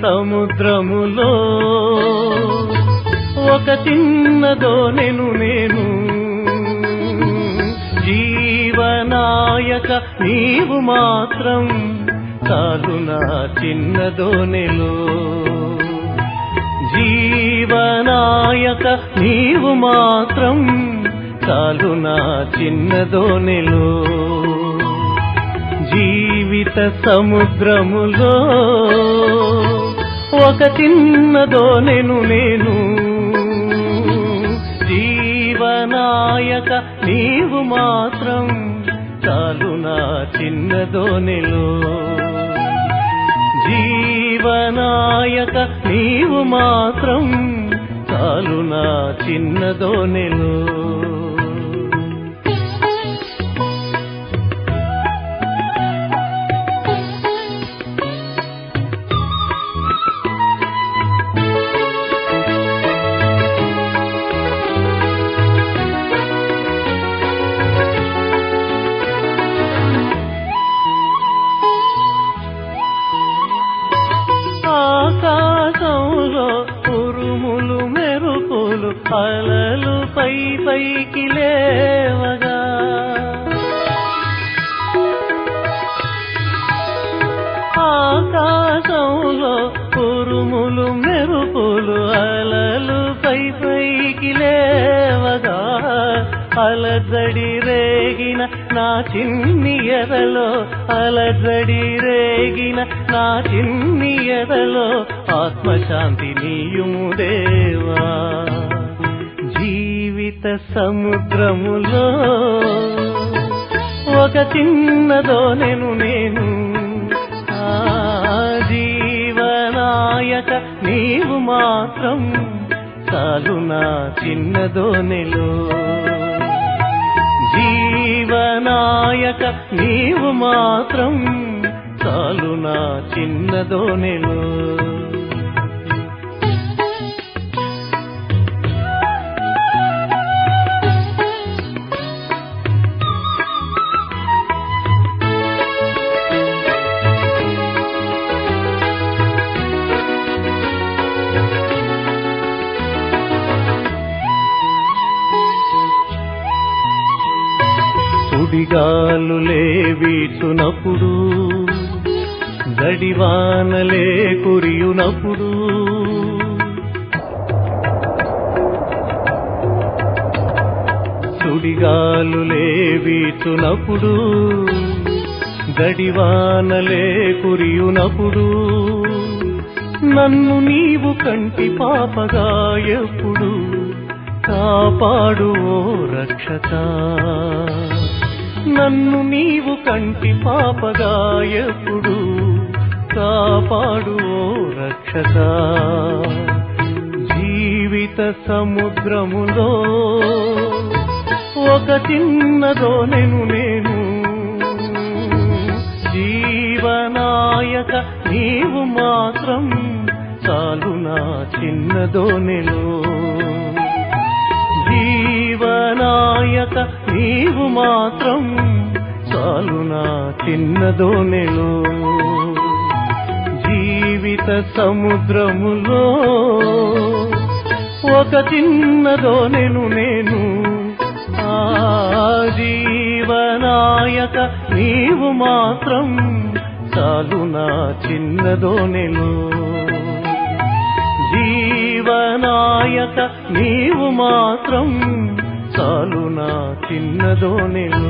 సముద్రములో ఒక చిన్నదోనెను నేను జీవనాయక నీవు మాత్రం కాదు నా చిన్నదోనెలో జీవనాయక నీవు మాత్రం చాలు నా చిన్నదోనెలో జీవిత సముద్రములో ఒక చిన్నదోనెను నేను. జీవనాయక నీవు మాత్రం చాలు నా చిన్నదోనెలో జీవనాయక నీవు మాత్రం చాలు నా చిన్నదోనెలో ఆకాశంలో అలలు పై పైకి లేవగా. ఆకాశంలో ఉరుములు మెరుపులు అలలు పై పైకి లేవగా. అలజడి రేగిన నా చిన్నియరలో అలజడి రేగిన నా చిన్నియరలో ఆత్మశాంతి నీయుము సముద్రములో ఒక చిన్నదో నేను ఆ జీవనాయక నీవు మాత్రం చాలు నా చిన్నదోనెలో జీవనాయక నీవు మాత్రం చాలు నా చిన్నదోనెలో గాలులే వీచునప్పుడు గడివానలే కురియునప్పుడు. సుడిగాలులే వీచునప్పుడు గడివానలే కురియునప్పుడు. నన్ను నీవు కంటి పాపగా ఎప్పుడు కాపాడు రక్షత రక్షక. నన్ను నీవు కంటి పాపగా ఎప్పుడు కాపాడు రక్షక. జీవిత సముద్రములో ఒక చిన్నదోనెను నేను జీవనాయక నీవు మాత్రం చాలు నా చిన్నదోనెలో నాయక నీవు మాత్రం చాలు నా చిన్నదోనెలో జీవిత సముద్రములో ఒక చిన్నదో నేను. ఆ జీవనాయక నీవు మాత్రం చాలు నా చిన్నదోనెలో జీవనాయక నీవు మాత్రం చాలు నా చిన్నదో నేను.